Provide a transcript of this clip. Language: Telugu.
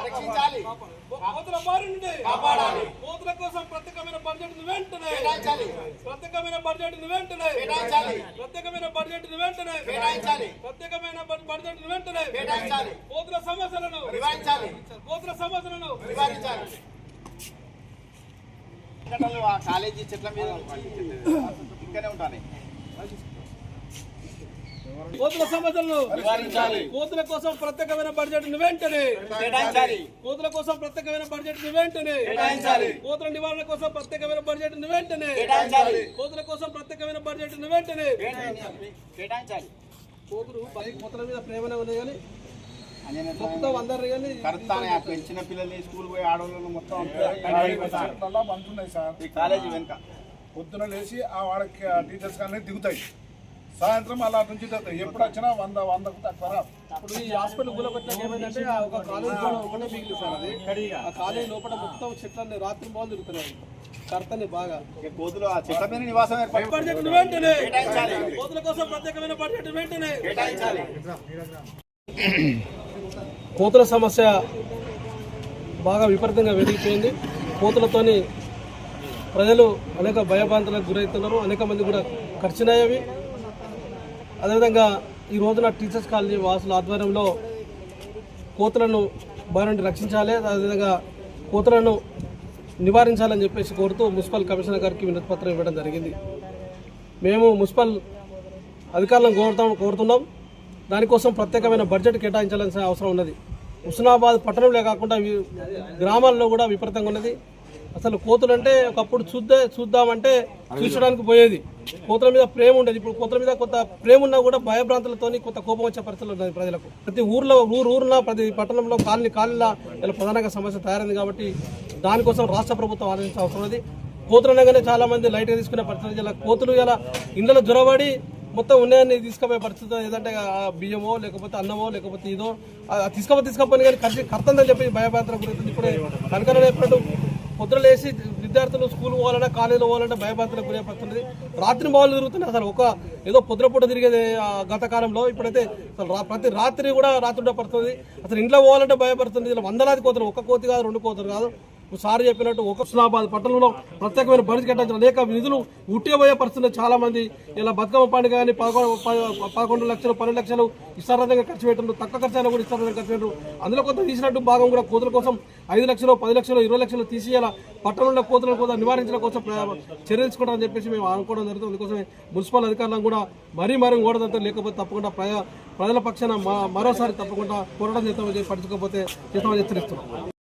కోతుల బారి నుండి కాపాడాలి. కోతుల కోసం ప్రత్యేకమైన బడ్జెట్ వెంటనే కేటాయించాలి. ప్రత్యేకమైన బడ్జెట్ వెంటనే కేటాయించాలి. ప్రత్యేకమైన బడ్జెట్ వెంటనే కేటాయించాలి. ప్రత్యేకమైన బడ్జెట్ వెంటనే కేటాయించాలి. కోతుల సమస్యలను నివారించాలి కోతుల సమస్యలను నివారించాలి ఆ కాలేజీ చెట్ల మీద ఇక్కడే ఉంటాయి కోతుల సమస్యలను నివారించాలి. కోతుల కోసం ప్రత్యేకమైన బడ్జెట్ వెంటనే కేటాయించాలి. కోతుల కోసం ప్రత్యేకమైన బడ్జెట్ వెంటనే కేటాయించాలి. కోతుల నివారణ కోసం ప్రత్యేకమైన బడ్జెట్ వెంటనే కేటాయించాలి. కోతుల కోసం ప్రత్యేకమైన బడ్జెట్ వెంటనే కేటాయించాలి. కోతులు బయట కోతుల మీద ప్రేమనే ఉంది కానీ మొత్తం అందరు పెంచిన పిల్లల్ని స్కూల్ పోయి ఆడవాళ్ళని మొత్తం బంతున్నాయి సార్. ఈ కాలేజీ వెనుక. పొద్దున లేచి ఆ వాళ్ళకి టీచర్స్ కానీ దిగుతాయి. సాయంత్రం అలా నుంచి ఎప్పుడు వచ్చినా వంద వందకు తక్కువ. ఇప్పుడు ఈ హాస్పిటల్ ఏమైందంటే ఆ ఒక కాలేజ్ కూడా ఒకటే మిగిలింది సార్ అది. ఆ కాలేజ్ లోపల మొత్తం చెట్లన్నీ రాత్రి బాగులు తిరుగుతున్నాయి. కర్తని బాగా. కోతులు ఆ చెట్ల మీద నివాసం ఏర్పడి బడ్జెట్ వెంటనే. కేటాయించాలి. కోతుల కోసం ప్రత్యేకమైన బడ్జెట్ వెంటనే. కేటాయించాలి. కోతుల సమస్య బాగా విపరీతంగా పెరిగిపోయింది కోతులతోని ప్రజలు అనేక భయభ్రాంతులకు గురవుతున్నారు. అనేక మంది కూడా ఖర్చునయ్యేవి అదేవిధంగా ఈ రోజున టీచర్స్ కాలనీ వాసుల ఆధ్వర్యంలో కోతులను బారి నుండి రక్షించాలి అదేవిధంగా కోతులను నివారించాలని చెప్పేసి కోరుతూ మున్సిపల్ కమిషనర్ గారికి వినతి పత్రం ఇవ్వడం జరిగింది. మేము మున్సిపల్ అధికారులను కోరుతాం కోరుతున్నాం. దానికోసం ప్రత్యేకమైన బడ్జెట్ కేటాయించాల్సిన అవసరం ఉన్నది. హుస్నాబాద్ పట్టణంలో కాకుండా గ్రామాల్లో కూడా విపరీతంగా ఉన్నది. అసలు కోతులు అంటే ఒకప్పుడు చూద్దా చూద్దామంటే చూసడానికి పోయేది. కోతుల మీద ప్రేమ ఉండేది. ఇప్పుడు కోతుల మీద కొంత ప్రేమ ఉన్నా కూడా భయభ్రాంతులతో కొంత కోపం వచ్చే పరిస్థితులు ఉన్నాయి ప్రజలకు. ప్రతి ఊర్లో ఊరు ఊరున ప్రతి పట్టణంలో కాలనీ కాలనీలో ఇలా ప్రధానంగా సమస్య తయారైంది కాబట్టి దానికోసం రాష్ట్ర ప్రభుత్వం ఆలోచించాల్సిన అవసరం ఉంది కోతులు అనగానే చాలా మంది లైట్గా తీసుకునే పరిస్థితి ఇలా కోతులు ఇలా ఇండ్లలో జ్వరబడి మొత్తం ఉన్నాయని తీసుకుపోయే పరిస్థితి ఏదంటే ఆ బియ్యమో లేకపోతే అన్నమో లేకపోతే ఇదో. తీసుకపోతే తీసుకోపోయి కానీ ఖర్చు కర్తందని చెప్పి భయభ్రాంతరం గురించి ఇప్పుడే కనుక ఎప్పుడు పొద్దున విద్యార్థులు స్కూల్ పోవాలన్నా కాలేజీలో పోవాలంటే భయభ్రాంతులకు గురే రాత్రి మామూలు తిరుగుతున్నాయి అసలు. ఒక ఏదో పొద్దున తిరిగేది గత కాలంలో ఇప్పుడైతే అసలు ప్రతి రాత్రి కూడా రాత్రి పడుతుంది అసలు ఇంట్లో పోవాలంటే భయపడుతుంది. ఇలా వందలాది కోతులు ఒక కోతి కాదు రెండు కోతులు కాదు. సార్ చెప్పినట్టు ఒక హుస్నాబాద్ పట్టణంలో ప్రత్యేకమైన బడ్జెట్ కట్టించిన అనేక నిధులు ఉట్టిపోయే పరిస్థితుల్లో చాలా మంది ఇలా బతుకమ్మ పండుగ కానీ పదకొండు పదకొండు లక్షలు పన్నెండు లక్షలు ఇష్టార్థంగా ఖర్చు పెట్టడం తక్కువ ఖర్చు అయినా కూడా ఇష్టార్థంగా ఖర్చు పెట్టారు అందులో కొంత తీసినట్టు భాగం కూడా కోతుల కోసం ఐదు లక్షలు పది లక్షలు ఇరవై లక్షలు తీసేయాలా పట్టణంలో కోతులను కూడా నివారించడం కోసం ప్ర- చర్య తీసుకుంటామని చెప్పేసి మేము అనుకోవడం జరుగుతుంది. అందుకోసమే మున్సిపల్ అధికారులను కూడా మరీ మరీ ఓడదంతా లేకపోతే తప్పకుండా ప్రజల పక్షాన మ- మరోసారి తప్పకుండా పోరాటం చేస్తామని చెప్పి పట్టించకపోతే చేస్తామని హెచ్చరిస్తున్నాం